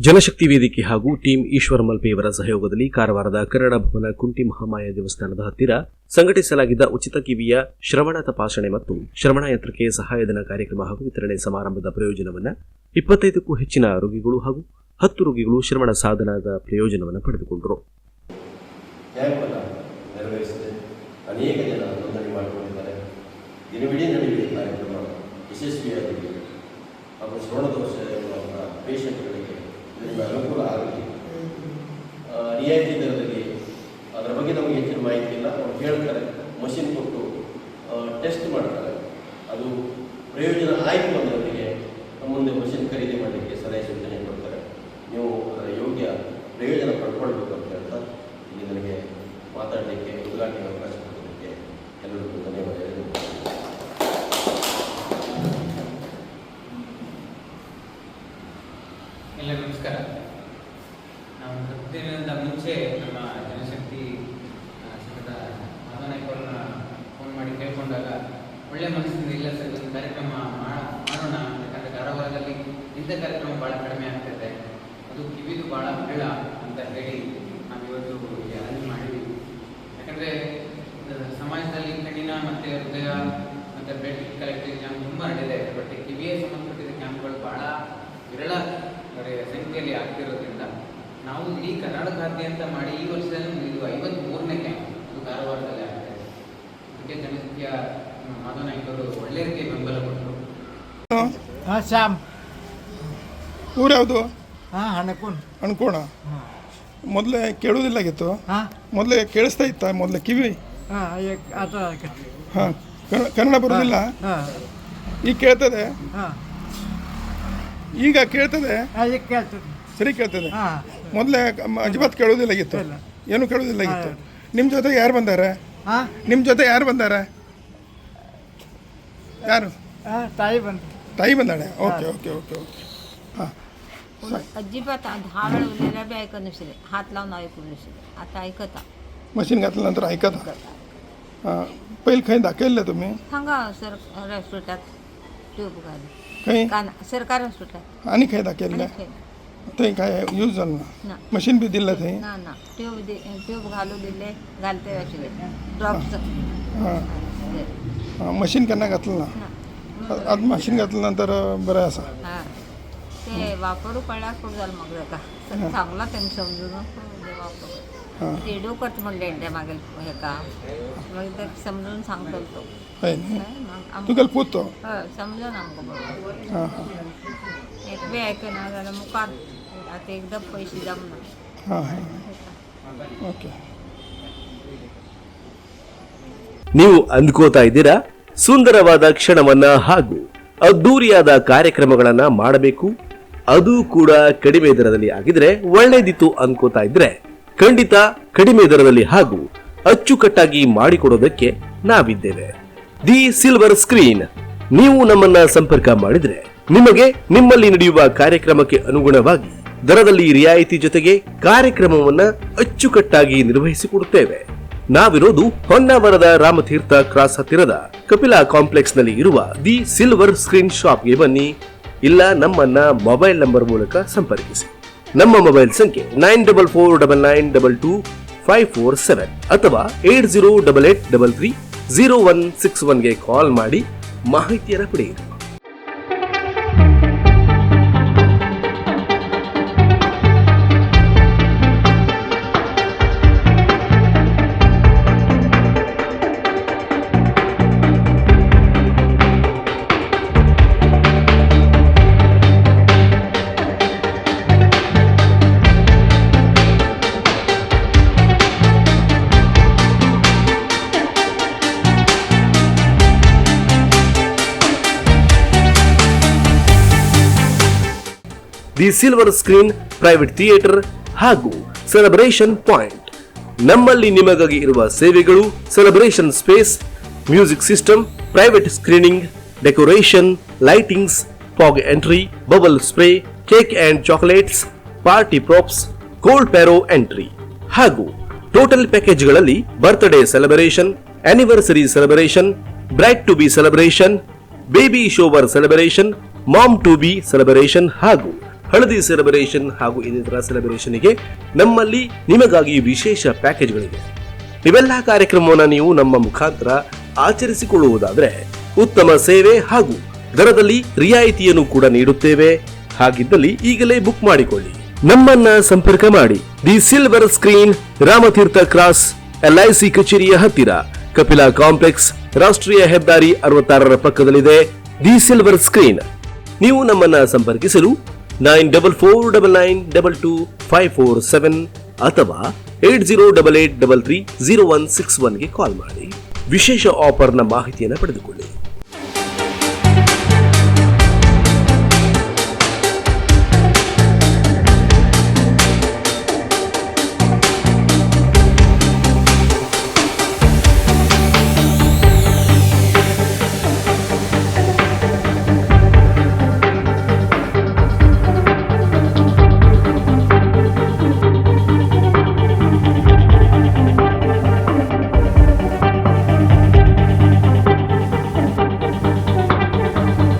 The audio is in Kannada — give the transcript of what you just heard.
ಜನಶಕ್ತಿ ವೇದಿಕೆ ಹಾಗೂ ಟೀಂ ಈಶ್ವರ ಮಲ್ಪೆಯವರ ಸಹಯೋಗದಲ್ಲಿ ಕಾರವಾರದ ಕನ್ನಡ ಭವನ ಕುಂಟಿ ಮಹಾಮಾಯ ದೇವಸ್ಥಾನದ ಹತ್ತಿರ ಸಂಘಟಿಸಲಾಗಿದ್ದ ಉಚಿತ ಕಿವಿಯ ಶ್ರವಣ ತಪಾಸಣೆ ಮತ್ತು ಶ್ರವಣ ಯಂತ್ರಕ್ಕೆ ಸಹಾಯಧನ ಕಾರ್ಯಕ್ರಮ ಹಾಗೂ ವಿತರಣೆ ಸಮಾರಂಭದ ಪ್ರಯೋಜನವನ್ನ ಇಪ್ಪತ್ತೈದಕ್ಕೂ ಹೆಚ್ಚಿನ ರೋಗಿಗಳು ಹಾಗೂ ಹತ್ತು ರೋಗಿಗಳು ಶ್ರವಣ ಸಾಧನದ ಪ್ರಯೋಜನವನ್ನು ಪಡೆದುಕೊಂಡರು. ಪೇಷಂಟ್ಗಳಿಗೆ ಇದರಿಂದ ಅನುಕೂಲ ಆಗಲಿ ರಿಯಾಯಿತಿ ದರದಲ್ಲಿ ಅದರ ಬಗ್ಗೆ ನಮಗೆ ಹೆಚ್ಚಿನ ಮಾಹಿತಿ ಇಲ್ಲ. ಅವ್ರು ಹೇಳ್ತಾರೆ ಮಷಿನ್ ಕೊಟ್ಟು ಟೆಸ್ಟ್ ಮಾಡ್ತಾರೆ. ಅದು ಪ್ರಯೋಜನ ಆಯಿತು ಅನ್ನೋರಿಗೆ ಮುಂದೆ ಮಷಿನ್ ಖರೀದಿ ಮಾಡಲಿಕ್ಕೆ ಸಲಹೆ ಸೂಚನೆ ಕೊಡ್ತಾರೆ. ನೀವು ಅದರ ಯೋಗ್ಯ ಪ್ರಯೋಜನ ಪಡ್ಕೊಳ್ಬೇಕು ಅಂತ ಹೇಳ್ತಾ ಇಲ್ಲಿ ನನಗೆ ಮಾತಾಡಲಿಕ್ಕೆ, ಉದ್ಘಾಟನೆ ಅವಕಾಶ ಕೊಡೋದಕ್ಕೆ ಎಲ್ಲರಿಗೂ ಧನ್ಯವಾದ ಎಲ್ಲ ನಮಸ್ಕಾರ. ನಾವು ಹತ್ತು ದಿನದ ಮುಂಚೆ ನಮ್ಮ ಜನಶಕ್ತಿ ಸಂಘದ ಮಾದನಾಯ್ಕವ್ರನ್ನ ಫೋನ್ ಮಾಡಿ ಕೇಳ್ಕೊಂಡಾಗ ಒಳ್ಳೆ ಮನಸ್ಸಿಂದ ಇಲ್ಲ ಸರ್ ಒಂದು ಕಾರ್ಯಕ್ರಮ ಮಾಡೋಣ ಯಾಕಂದರೆ ಕಾರವಾರದಲ್ಲಿ ಇಂಥ ಕಾರ್ಯಕ್ರಮ ಭಾಳ ಕಡಿಮೆ ಆಗ್ತಿದೆ ಅದು ಕಿವಿದು ಭಾಳ ಬೇಡ ಅಂತ ಹೇಳಿ ನಾವು ಇವತ್ತು ಅರೇಂಜ್ ಮಾಡಿದ್ವಿ. ಯಾಕಂದರೆ ಸಮಾಜದಲ್ಲಿ ಕಣ್ಣಿನ ಮತ್ತು ಹೃದಯ ಮತ್ತು ಬ್ಲಡ್ ಕಲೆಕ್ಟಿವ್ ಕ್ಯಾಂಪ್ ತುಂಬ ನಡೆದಿದೆ. ಬಟ್ ಕಿವಿಯೇ ಸಂಬಂಧಪಟ್ಟಿದ್ದ ಕ್ಯಾಂಪ್ಗಳು ಭಾಳ ವಿರಳ ಸಂಖ್ಯೆಯಲ್ಲಿ ಆಗ್ತಿರೋದ್ರಿಂದ ನಾವು ಇಡೀ ಅಂತ ಮಾಡಿ ಈ ವರ್ಷದಲ್ಲಿ ಇದು ಐವತ್ತ್ ಮೂರನೇ ಕ್ಯಾಂಪ್ ಇದು ಕಾರವಾರದಲ್ಲಿ ಆಗ್ತಾ ಇದೆ ಅದಕ್ಕೆ ಜನಸಂಖ್ಯೆಯ ಮಾಧವ ನಾಯ್ಕರು ಒಳ್ಳೆ ರೀತಿಯ ಬೆಂಬಲ ಕೊಟ್ಟರು. ಹಾಂ ಶ್ಯಾಮ್. ಊರು ಯಾವುದು? ಹಾಂ ಅನ್ಕೋಣ ಹಾಂ. ಮೊದಲೇ ಕೇಳೋದಿಲ್ಲಾಗಿತ್ತು ಹಾಂ. ಮೊದಲೇ ಕೇಳಿಸ್ತಾ ಇತ್ತ ಮೊದಲೇ ಕಿವಿ? ಹಾಂ ಕನ್ನಡ ಬರೋದಿಲ್ಲ? ಹಾಂ. ಈಗ ಕೇಳ್ತದೆ? ಹಾಂ. ಈಗ ಕೇಳ್ತದೆ ಈಗ ಕೇಳ್ತದೆ ಸರಿ ಕೇಳ್ತದೆ ಹಾಂ ಮೊದಲೇ ಅಜಿಬಾತ್ ಕೇಳೋದಿಲ್ಲಾಗಿತ್ತು ಇಲ್ಲ. ಏನು ಕೇಳೋದಿಲ್ಲಾಗಿತ್ತು ನಿಮ್ಮ ಜೊತೆ ಯಾರು ಬಂದಾರೆ ಹಾಂ ನಿಮ್ಮ ಜೊತೆ ಯಾರು ಬಂದಾರೆ ಯಾರು ಹಾಂ ತಾಯಿ ಬಂತು ತಾಯಿ ಬಂದಾಳೆ ಓಕೆ ಓಕೆ ಓಕೆ ಓಕೆ हां अजिबात दहा वेळा उरलेल्या बी ऐकत नसले हात लावून ऐकू नसले आता ऐकता मशीन घातल्यानंतर ऐकत हां पहिले खंय दाखयल्ले तुम्ही सांगा सर हॉस्पिटलात उपकार काय सरकार हॉस्पिटल आणि काय दाखवलं आहे ते काय यूज झालं ना. मशीन बी दिलं ते? ना ना. ट्यूब दे ट्यूब घालू दिले घालते असे ड्रॉपचं हां. मशीन केन्ना घातलं ना? आ- आज मशीन घातल्यानंतर बरं असा. ते वापरू पडला खूप झालं मग का चांगला त्यांनी समजून. वापरू. हां ते डोकत म्हणले त्या मागे हे का मग ते समजून सांगतो तो हय न्ही मग आम तुगेलो पूत तो हय समजून आमकां बरोबर हां हां एक बी आयकना जाल्यार मुखार आतां एकदम पयशे जमना हां हां ಓಕೆ ನೀವು ಅಂದ್ಕೋತಾ ಇದ್ದೀರಾ ಸುಂದರವಾದ ಕ್ಷಣವನ್ನ ಹಾಗೂ ಅದ್ದೂರಿಯಾದ ಕಾರ್ಯಕ್ರಮಗಳನ್ನ ಮಾಡಬೇಕು ಅದು ಕೂಡ ಕಡಿಮೆ ದರದಲ್ಲಿ ಆಗಿದ್ರೆ ಒಳ್ಳೇದಿತ್ತು ಅನ್ಕೋತಾ ಇದ್ರೆ ಖಂಡಿತ ಕಡಿಮೆ ದರದಲ್ಲಿ ಹಾಗೂ ಅಚ್ಚುಕಟ್ಟಾಗಿ ಮಾಡಿಕೊಡೋದಕ್ಕೆ ನಾವಿದ್ದೇವೆ. ದಿ ಸಿಲ್ವರ್ ಸ್ಕ್ರೀನ್ ನೀವು ನಮ್ಮನ್ನ ಸಂಪರ್ಕ ಮಾಡಿದ್ರೆ ನಿಮಗೆ ನಿಮ್ಮಲ್ಲಿ ನಡೆಯುವ ಕಾರ್ಯಕ್ರಮಕ್ಕೆ ಅನುಗುಣವಾಗಿ ದರದಲ್ಲಿ ರಿಯಾಯಿತಿ ಜೊತೆಗೆ ಕಾರ್ಯಕ್ರಮವನ್ನ ಅಚ್ಚುಕಟ್ಟಾಗಿ ನಿರ್ವಹಿಸಿಕೊಡುತ್ತೇವೆ. ನಾವಿರೋದು ಹೊನ್ನಾವರದ ರಾಮತೀರ್ಥ ಕ್ರಾಸ್ ಹತ್ತಿರದ ಕಪಿಲಾ ಕಾಂಪ್ಲೆಕ್ಸ್ನಲ್ಲಿ ಇರುವ ದಿ ಸಿಲ್ವರ್ ಸ್ಕ್ರೀನ್ ಶಾಪ್ಗೆ ಬನ್ನಿ. ಇಲ್ಲ ನಮ್ಮನ್ನ ಮೊಬೈಲ್ ನಂಬರ್ ಮೂಲಕ ಸಂಪರ್ಕಿಸಿ. ನಮ್ಮ ಮೊಬೈಲ್ ಸಂಖ್ಯೆ nine double four double nine double two five four seven ಅಥವಾ eight zero double eight double three zero one six ಒನ್ಗೆ call ಮಾಡಿ ಮಾಹಿತಿಯನ್ನು ಪಡೆಯಿರಿ. The silver screen private theatre ಹಾಗೂ ಸೆಲೆಬ್ರೇಷನ್ ಪಾಯಿಂಟ್. ನಮ್ಮಲ್ಲಿ ನಿಮಗಾಗಿ ಇರುವ ಸೇವೆಗಳು celebration space, music system, private screening, decoration, lightings, fog entry, bubble spray, cake and chocolates, party props, cold pyro entry. ಹಾಗೂ total ಪ್ಯಾಕೇಜ್ಗಳಲ್ಲಿ birthday celebration anniversary celebration, bride to be celebration, baby shower celebration, mom to be celebration ಹಾಗೂ ಹಳದಿ ಸೆಲೆಬ್ರೇಷನ್ ಹಾಗೂ ಇನ್ನಿತರ ಸೆಲೆಬ್ರೇಷನ್ಗೆ ನಮ್ಮಲ್ಲಿ ನಿಮಗಾಗಿ ವಿಶೇಷ ಪ್ಯಾಕೇಜ್ಗಳಿವೆ ಇವೆಲ್ಲ ಕಾರ್ಯಕ್ರಮವನ್ನು ನೀವು ನಮ್ಮ ಮುಖಾಂತರ ಆಚರಿಸಿಕೊಳ್ಳುವುದಾದರೆ ಉತ್ತಮ ಸೇವೆ ಹಾಗೂ ದರದಲ್ಲಿ ರಿಯಾಯಿತಿಯನ್ನು ಕೂಡ ನೀಡುತ್ತೇವೆ. ಹಾಗಿದ್ದಲ್ಲಿ ಈಗಲೇ ಬುಕ್ ಮಾಡಿಕೊಳ್ಳಿ. ನಮ್ಮನ್ನ ಸಂಪರ್ಕ ಮಾಡಿ. The silver screen Ramatheertha cross LIC ಕಚೇರಿಯ ಹತ್ತಿರ. ಕಪಿಲಾ ಕಾಂಪ್ಲೆಕ್ಸ್ ರಾಷ್ಟ್ರೀಯ ಹೆದ್ದಾರಿ ಅರವತ್ತಾರರ ಪಕ್ಕದಲ್ಲಿದೆ. ದಿ ಸಿಲ್ವರ್ ಸ್ಕ್ರೀನ್ ನೀವು ನಮ್ಮನ್ನ ಸಂಪರ್ಕಿಸಲು nine double four double nine double two five four seven ಅಥವಾ eight zero double eight double three zero one six ಒನ್ಗೆ call ಮಾಡಿ. ವಿಶೇಷ ಆಫರ್ನ ಮಾಹಿತಿಯನ್ನು ಪಡೆದುಕೊಳ್ಳಿ.